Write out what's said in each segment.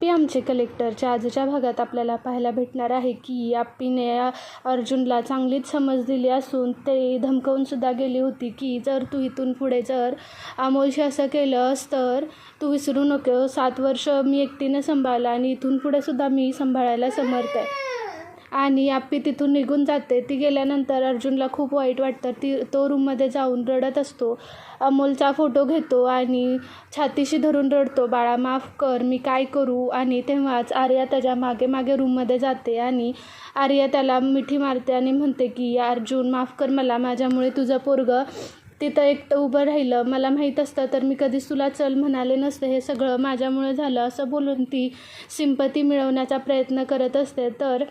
P आमचे कलेक्टरच्या आजच्या भागात आपल्याला पाहायला भेटणार आहे की आप्पीने अर्जुनला चांगलीच समज दिली असून ते धमकावूनसुद्धा गेली होती की जर तू इथून पुढे जर अमोलशी असं केलंस तर तू विसरू नको सात वर्ष मी एकटीने सांभाळला आणि इथून पुढे सुद्धा मी सांभाळायला समर्थ आहे. आणि आप्पी तिथून निघून जाते. ती गेल्यानंतर अर्जुनला खूप वाईट वाटतं. ती तो रूममध्ये जाऊन रडत असतो. अमोलचा फोटो घेतो आणि छातीशी धरून रडतो. बाळा माफ कर मी काय करू? आणि तेव्हाच आर्या त्याच्यामागे मागे रूममध्ये जाते आणि आर्या त्याला मिठी मारते आणि म्हणते की अर्जुन माफ कर मला. माझ्यामुळे तुझं पोरगं तिथं एकटं उभं राहिलं. मला माहीत असतं तर मी कधीच तुला चल म्हणाले नसते. हे सगळं माझ्यामुळे झालं असं बोलून ती सिंपती मिळवण्याचा प्रयत्न करत असते. तर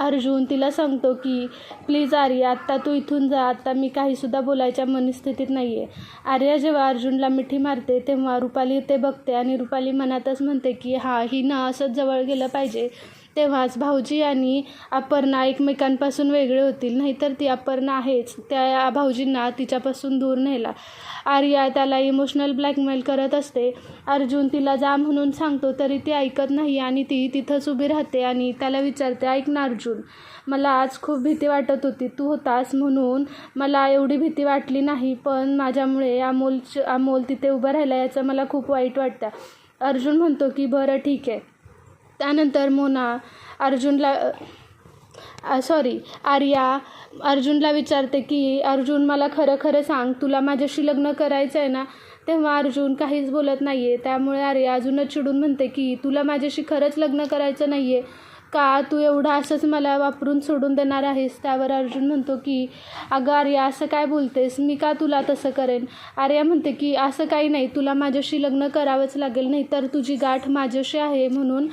अर्जुन तिला सांगतो की प्लीज आर्या आत्ता तू इथून जा. आत्ता मी काहीसुद्धा बोलायच्या मनस्थितीत नाही आहे आर्या जेव्हा अर्जुनला मिठी मारते तेव्हा रुपाली ते बघते आणि रुपाली मनातच म्हणते की हा ही ना असंच जवळ गेलं पाहिजे. तेव्हाच भाऊजी आणि अपर्णा एकमेकांपासून वेगळे होतील. नाहीतर ती अपर्णा आहेच. त्या भाऊजींना तिच्यापासून दूर नेला. आर्या त्याला इमोशनल ब्लॅकमेल करत असते. अर्जुन तिला जा म्हणून सांगतो तरी ती ऐकत नाही आणि ती तिथंच उभी राहते आणि त्याला विचारते ऐक ना अर्जुन मला आज खूप भीती वाटत होती. तू होतास म्हणून मला एवढी भीती वाटली नाही पण माझ्यामुळे अमोल अमोल तिथे उभं राहिला याचं मला खूप वाईट वाटतं. अर्जुन म्हणतो की बरं ठीक आहे. त्यानंतर मोना अर्जुनला सॉरी आर्या अर्जुनला विचारते की अर्जुन मला खरं खरं सांग तुला माझ्याशी लग्न करायचं आहे ना? तेव्हा अर्जुन काहीच बोलत नाही आहे त्यामुळे आर्या अजूनच चिडून म्हणते की तुला माझ्याशी खरंच लग्न करायचं नाही आहे का तू एवढं असंच मला वापरून सोडून देणार आहेस? त्यावर अर्जुन म्हणतो की अगं आर्या असं काय बोलतेस? मी का तुला तसं करेन? आर्या म्हणते की असं काही नाही. तुला माझ्याशी लग्न करावंच लागेल नाही तर तुझी गाठ माझ्याशी आहे म्हणून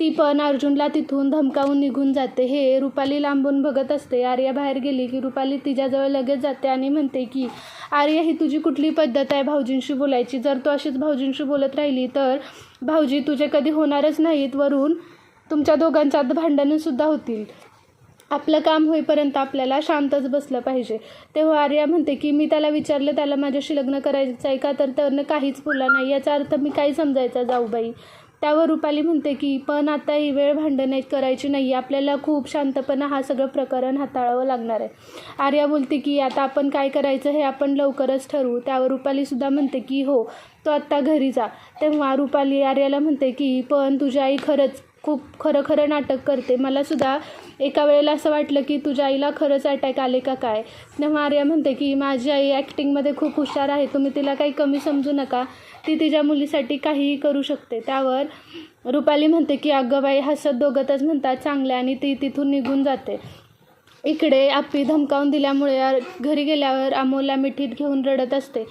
ती पण अर्जुनला तिथून धमकावून निघून जाते. हे रुपाली लांबून बघत असते. आर्या बाहेर गेली की रुपाली तिच्याजवळ लगेच जाते आणि म्हणते की आर्या ही तुझी कुठली पद्धत आहे भाऊजींशी बोलायची? जर तू अशीच भाऊजींशी बोलत राहिली तर भाऊजी तुझे कधी होणारच नाहीत वरून तुमच्या दोघांच्यात भांडणंसुद्धा होतील. आपलं काम होईपर्यंत आपल्याला शांतच बसलं पाहिजे. तेव्हा आर्या म्हणते की मी त्याला विचारलं त्याला माझ्याशी लग्न करायचं आहे का? तर त्यानं काहीच बोलला नाही. याचा अर्थ मी काय समजायचा जाऊबाई? त्यावर रुपाली म्हणते की पण आता ही वेळ भांडण करायची नाही. आपल्याला खूप शांतपणा हा सगळं प्रकरण हाताळावं लागणार आहे. आर्या बोलते की आता आपण काय करायचं हे आपण लवकरच ठरवू. त्यावर रुपालीसुद्धा म्हणते की हो तो आत्ता घरी जा. तेव्हा रुपाली आर्याला म्हणते की पण तुझी आई खरंच खूप खरं खरं नाटक करते. मलासुद्धा एका वेळेला असं वाटलं की तुझ्या आईला खरंच अटॅक आले का काय? तेव्हा आर्या म्हणते की माझी आई ॲक्टिंगमध्ये खूप हुशार आहे. तुम्ही तिला काही कमी समजू नका. ती तिच्या मुलीसाठी काहीही करू शकते. त्यावर रुपाली म्हणते की अगं बाई हसत दोघतच म्हणतात चांगल्या आणि ती तिथून निघून जाते. इकडे आप्पी धमकावून दिल्यामुळे घरी गेल्यावर अमोलला मिठीत घेऊन रडत असते.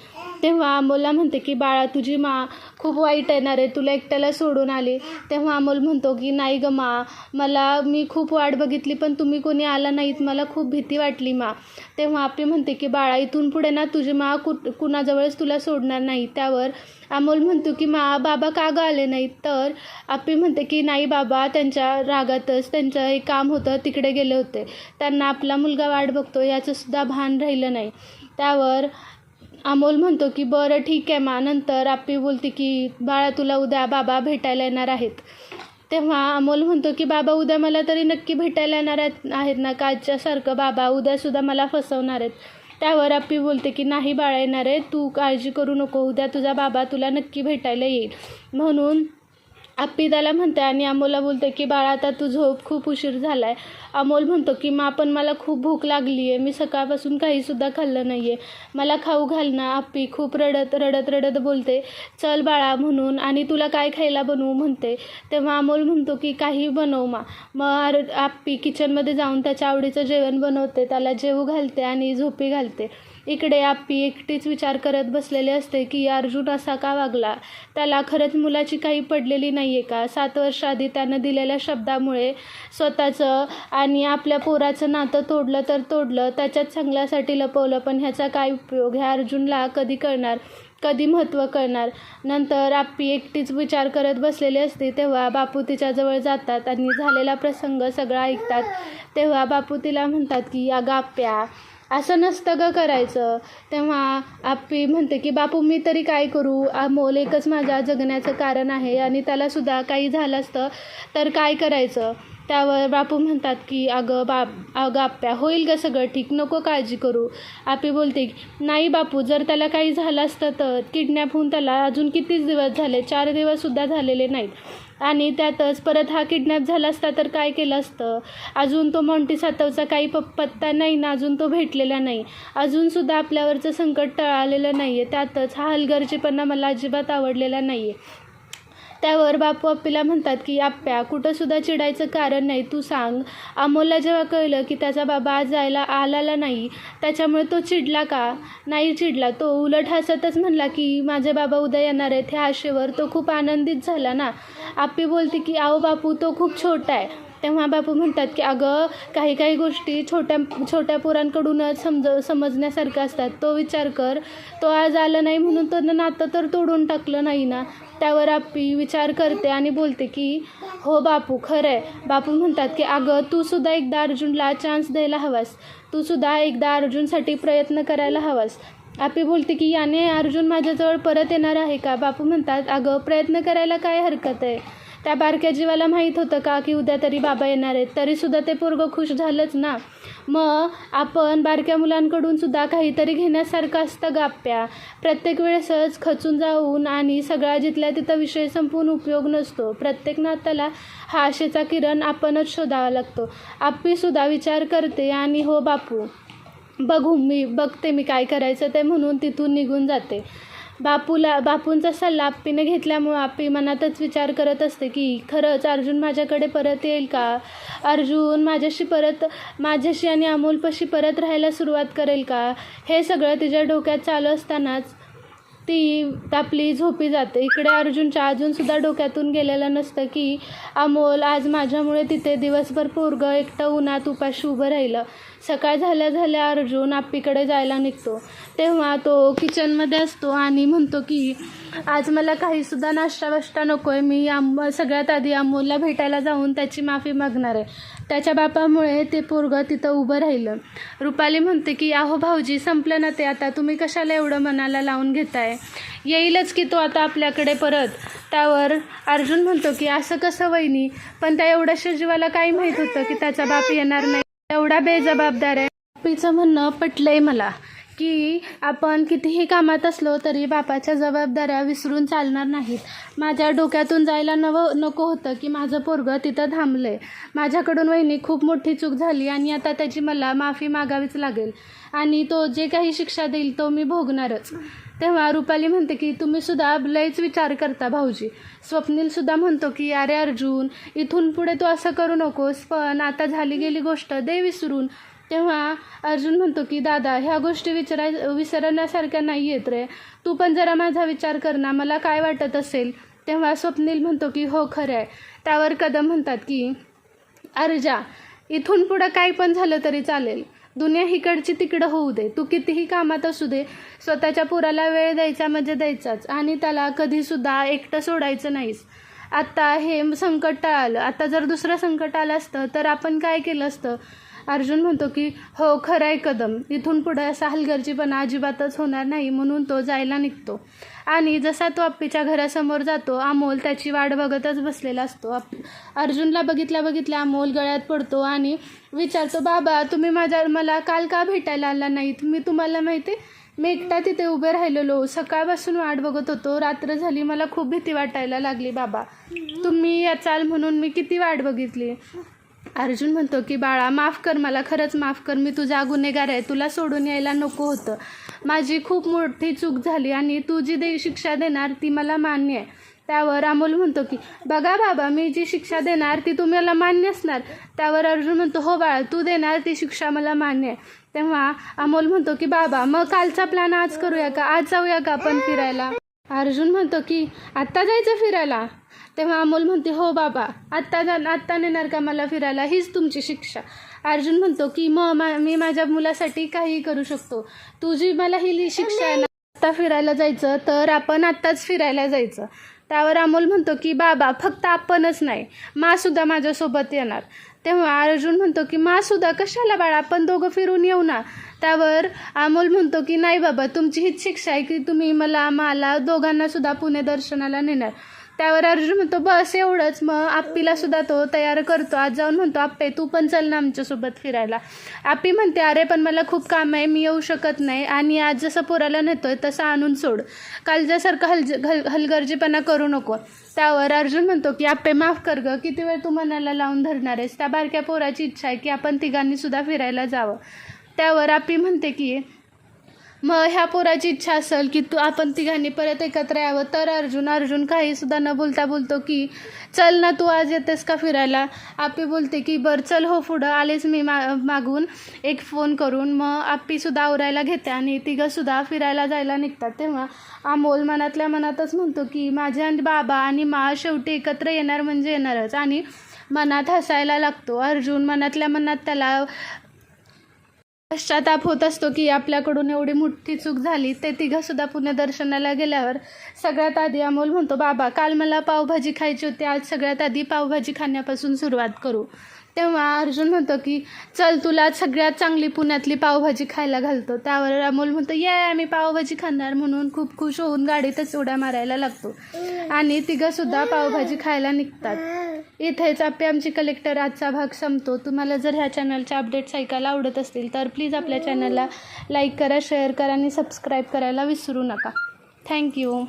तेव्हा अमोलला म्हणते की बाळा तुझी मा खूप वाईट येणार आहे तुला एकट्याला सोडून आली. तेव्हा अमोल म्हणतो की नाही ग मा मला मी खूप वाट बघितली पण तुम्ही कोणी आला नाहीत मला खूप भीती वाटली मा. तेव्हा आप्पी म्हणते की बाळा इथून पुढे ना तुझी मा कु कुणाजवळच तुला सोडणार नाही. त्यावर अमोल म्हणतो की मा बाबा का गं आले नाहीत? तर आप्पी म्हणते की नाही बाबा त्यांच्या रागातच त्यांचं एक काम होतं तिकडे गेले होते. त्यांना आपला मुलगा वाट बघतो याचंसुद्धा भान राहिलं नाही. त्यावर अमोल म्हणतो की बरं ठीक आहे मा नंतर आप्पी बोलते की बाळा तुला उद्या बाबा भेटायला येणार आहेत. तेव्हा अमोल म्हणतो की बाबा उद्या मला तरी नक्की भेटायला येणार आहेत ना कालच्यासारखं बाबा उद्यासुद्धा मला फसवणार आहेत. त्यावर आप्पी बोलते की नाही बाळा येणार आहे तू काळजी करू नको उद्या तुझा बाबा तुला नक्की भेटायला येईल. म्हणून आप्पी त्याला म्हणते आणि अमोलला बोलते की बाळा आता तू झोप खूप उशीर झाला आहे अमोल म्हणतो की मा पण मला खूप भूक लागली आहे मी सकाळपासून काहीसुद्धा खाल्लं नाही आहे मला खाऊ घाल ना आप्पी खूप रडत रडत रडत बोलते. चल बाळा म्हणून आणि तुला काय खायला बनवू? म्हणते. तेव्हा अमोल म्हणतो की काही बनव मा. मग आप्पी किचनमध्ये जाऊन त्याच्या आवडीचं जेवण बनवते. त्याला जेवू घालते आणि झोपी घालते. इकडे आप्पी एकटीच विचार करत बसलेले असते की अर्जुन असा का वागला? त्याला खरंच मुलाची काही पडलेली नाही आहे का? सात वर्ष आधी त्यानं दिलेल्या शब्दामुळे स्वतःचं आणि आपल्या पोराचं नातं तोडलं तर तोडलं त्याच्यात चांगल्यासाठी लपवलं पण ह्याचा काय उपयोग? ह्या अर्जुनला कधी कळणार? कधी महत्त्व कळणार? नंतर आप्पी एकटीच विचार करत बसलेली असते. तेव्हा बापू तिच्याजवळ जातात आणि झालेला प्रसंग सगळा ऐकतात. तेव्हा बापू तिला म्हणतात की या गाप्या असं नसतं ग करायचं. तेव्हा आपी म्हणते की बापू मी तरी काय करू? अमोल एकच माझ्या जगण्याचं कारण आहे आणि त्यालासुद्धा काही झालं असतं तर काय करायचं? त्यावर बापू म्हणतात की अगं बाप अगं आप्या होईल ग सगळं ठीक नको काळजी करू. आपी बोलते की नाही बापू जर त्याला काही झालं असतं तर किडनॅप होऊन त्याला अजून कितीच दिवस झाले चार दिवससुद्धा झालेले नाहीत. आणि त्यातच परत हा किडनॅप झाला असता तर काय केलं असतं? अजून तो मॉन्टी सातवचा काही प पत्ता नाही ना अजून तो भेटलेला नाही. अजूनसुद्धा आपल्यावरचं संकट टळालेलं नाही आहे त्यातच हा हलगर्जीपणा मला अजिबात आवडलेला नाही आहे त्यावर बापू आप्पीला म्हणतात की आप्प्या कुठंसुद्धा चिडायचं कारण नाही. तू सांग. अमोलला जेव्हा कळलं की त्याचा बाबा आज जायला आलाला नाही त्याच्यामुळे तो चिडला का? नाही चिडला. तो उलट हसतच म्हणला की माझे बाबा उद्या येणार आहेत. ह्या आशेवर तो खूप आनंदित झाला ना. आप्पी बोलते की आहो बापू तो खूप छोटा आहे. तेव्हा बापू म्हणतात की अगं काही काही गोष्टी छोट्या छोट्या पोरांकडूनच समज समजण्यासारख्या असतात. तो विचार कर. तो आज आला नाही म्हणून तर नातं तर तोडून टाकलं नाही ना? त्यावर आपी विचार करते आणि बोलते की हो बापू खरं आहे बापू म्हणतात की अगं तूसुद्धा एकदा अर्जुनला चान्स द्यायला हवास. तूसुद्धा एकदा अर्जुनसाठी प्रयत्न करायला हवास. आपी बोलते की याने अर्जुन माझ्याजवळ परत येणार आहे का? बापू म्हणतात अगं प्रयत्न करायला काय हरकत आहे? त्या बारक्या जीवाला माहीत होतं का की उद्या तरी बाबा येणार आहेत. तरीसुद्धा ते पोरगं खुश झालंच ना. मग आपण बारक्या मुलांकडून सुद्धा काहीतरी घेण्यासारखं असतं गाप्या. प्रत्येक वेळेसच खचून जाऊन आणि सगळा जिथल्या तिथं विषय संपून उपयोग नसतो. प्रत्येक नात्याला हा आशेचा किरण आपणच शोधावा लागतो. आप्पीसुद्धा विचार करते आणि हो बापू बघू मी बघते मी काय करायचं ते म्हणून तिथून निघून जाते. बापूला बापूंचा सल्ला आप्पीने घेतल्यामुळं आप्पी मनातच विचार करत असते की खरंच अर्जुन माझ्याकडे परत येईल का? अर्जुन माझ्याशी परत माझ्याशी आणि अमोलपाशी परत राहायला सुरुवात करेल का? हे सगळं तिच्या डोक्यात चालू असतानाच ती आपली झोपी जाते. इकडे अर्जुनच्या अजूनसुद्धा डोक्यातून गेलेलं नसतं की अमोल आज माझ्यामुळे तिथे दिवसभर पोरगं एकटं उन्हात उपाशी उभं राहिलं. सकाळ झाल्या झाल्या अर्जुन आप्पीकडे जायला निघतो. तेव्हा तो किचनमध्ये असतो आणि म्हणतो की आज मला काहीसुद्धा नाश्ता वाश्ता नको आहे मी आम सगळ्यात आधी अमोलला भेटायला जाऊन त्याची माफी मागणार आहे. त्याच्या बापामुळे ते पोरगं तिथं उभं राहिलं. रुपाली म्हणते की अहो भाऊजी संपलं ना ते आता. तुम्ही कशाला एवढं मनाला लावून घेताय? येईलच की तो आता आपल्याकडे परत. त्यावर अर्जुन म्हणतो की असं कसं वहिनी? पण त्या एवढ्याशा जीवाला काही माहीत होतं की त्याचा बाप येणार नाही. एवढा बेजबाबदार आहे बापीचं म्हणणं पटलंय मला की आपण कितीही कामात असलो तरी बापाच्या जबाबदाऱ्या विसरून चालणार नाहीत. माझ्या डोक्यातून जायला नव नको होतं की माझं पोरगं तिथं थांबलं आहे माझ्याकडून वहिनी खूप मोठी चूक झाली आणि आता त्याची मला माफी मागावीच लागेल. आणि तो जे काही शिक्षा देईल तो मी भोगणारच. तेव्हा रुपाली म्हणते की तुम्ही सुद्धा लयच विचार करता भाऊजी. स्वप्नीलसुद्धा म्हणतो की अरे अर्जुन इथून पुढे तू असं करू नकोस पण आता झाली गेली गोष्ट दे विसरून. तेव्हा अर्जुन म्हणतो की दादा ह्या गोष्टी विचाराय विसरण्यासारख्या नाही येत रे. तू पण जरा माझा विचार कर ना मला काय वाटत असेल? तेव्हा स्वप्नील म्हणतो की हो खरं आहे. त्यावर कदम म्हणतात की अर्जा इथून पुढं काही पण झालं तरी चालेल. दुनिया हिकडची तिकडं होऊ दे. तू कितीही कामात असू दे स्वतःच्या पुराला वेळ द्यायचा म्हणजे द्यायचाच. आणि त्याला कधीसुद्धा एकटं सोडायचं नाहीस. आत्ता हे संकट टाळलं. आता जर दुसरं संकट आलं असतं तर आपण काय केलं असतं? अर्जुन म्हणतो की हो खरं आहे कदम. इथून पुढे असा हलगर्जीपणा अजिबातच होणार नाही म्हणून तो जायला निघतो. आणि जसा तो आप्पीच्या घरासमोर जातो अमोल त्याची वाट बघतच बसलेला असतो. आप अर्जुनला बघितल्या बघितल्या अमोल गळ्यात पडतो आणि विचारतो बाबा तुम्ही माझ्या मला काल का भेटायला आला नाहीत? मी तुम्हाला माहिती मी एकटा तिथे उभे राहिलेलो. सकाळपासून वाट बघत होतो. रात्र झाली मला खूप भीती वाटायला लागली बाबा. तुम्ही याचाल म्हणून मी किती वाट बघितली? अर्जुन म्हणतो की बाळा माफ कर मला खरंच माफ कर. मी तुझा गुन्हेगार आहे. तुला सोडून यायला नको होतं. माझी खूप मोठी चूक झाली आणि तू जी दे शिक्षा देणार ती मला मान्य आहे. त्यावर अमोल म्हणतो की बघा बाबा मी जी शिक्षा देणार ती तुम्हाला मान्य असणार. त्यावर अर्जुन म्हणतो हो बाळा तू देणार ती शिक्षा मला मान्य आहे. तेव्हा अमोल म्हणतो की बाबा मग कालचा प्लॅन आज करूया का? आज जाऊया का आपण फिरायला? अर्जुन म्हणतो की आत्ता जायचं फिरायला. तेव्हा अमोल म्हणते हो बाबा आत्ता जा आत्ता नेणार का मला फिरायला? हीच तुमची शिक्षा. अर्जुन म्हणतो की मग मा मी माझ्या मुलासाठी काहीही करू शकतो. तुझी मला ही शिक्षा आहे ना आत्ता फिरायला जायचं तर आपण आत्ताच फिरायला जायचं. त्यावर अमोल म्हणतो की बाबा फक्त आपणच नाही मासुद्धा माझ्यासोबत येणार. तेव्हा अर्जुन म्हणतो की मासुद्धा कशाला बाळा आपण दोघं फिरून येऊ ना? त्यावर अमोल म्हणतो की नाही बाबा तुमची हीच शिक्षा आहे की तुम्ही मला मला दोघांना सुद्धा पुणे दर्शनाला नेणार. त्यावर अर्जुन म्हणतो बस एवढंच. मग आप्पीला सुद्धा तो तयार करतो. आज जाऊन म्हणतो आप्पे तू पण चल ना आमच्यासोबत फिरायला. आप्पी म्हणते अरे पण मला खूप काम आहे. मी येऊ शकत नाही. आणि आज जसं पोराला नेतोय तसं आणून सोड. कालच्यासारखं हलज हल हलगर्जीपणा करू नको. त्यावर अर्जुन म्हणतो की आप्पे माफ कर ग. किती वेळ तू मनाला लावून धरणार आहेस? त्या बारक्या पोराची इच्छा आहे की आपण तिघांनी सुद्धा फिरायला जावं. त्यावर आप्पी म्हणते की मग ह्या पोराची इच्छा असेल की तू आपण तिघांनी परत एकत्र यावं. तर अर्जुन अर्जुन काही सुद्धा न बोलता बोलतो की चल ना तू आज येतेस का फिरायला? आप्पी बोलते की बरं चल हो पुढं. आलेच मी मा मागून एक फोन करून. मग आप्पीसुद्धा आवरायला घेते आणि तिघंसुद्धा फिरायला जायला निघतात. तेव्हा अमोल मनातल्या मनातच म्हणतो की माझे आणि बाबा आणि मा शेवटी एकत्र येणार म्हणजे येणारच आणि मनात हसायला लागतो. अर्जुन मनातल्या मनात त्याला पश्चाताप होत असतो की आपल्याकडून एवढी मोठी चूक झाली ते तिघंसुद्धा पुण्यदर्शनाला गेल्यावर सगळ्यात आधी अमोल म्हणतो बाबा काल मला पावभाजी खायची होती आज सगळ्यात आधी पावभाजी खाण्यापासून सुरुवात करू. तेव्हा अर्जुन म्हणतो की चल तुला सगळ्यात चांगली पुण्यातली पावभाजी खायला घालतो. त्यावर अमोल म्हणतो ये आम्ही पावभाजी खाणार. म्हणून खूप खुश होऊन गाडीतच उड्या मारायला लागतो. आणि तिघंसुद्धा पावभाजी खायला निघतात. इथेच आपली आमची कलेक्टर आजचा भाग संपतो. तुम्हाला जर ह्या चॅनलच्या अपडेट्स ऐकायला आवडत असतील तर प्लीज आपल्या चॅनलला लाईक करा शेअर करा आणि सबस्क्राईब करायला विसरू नका. थँक्यू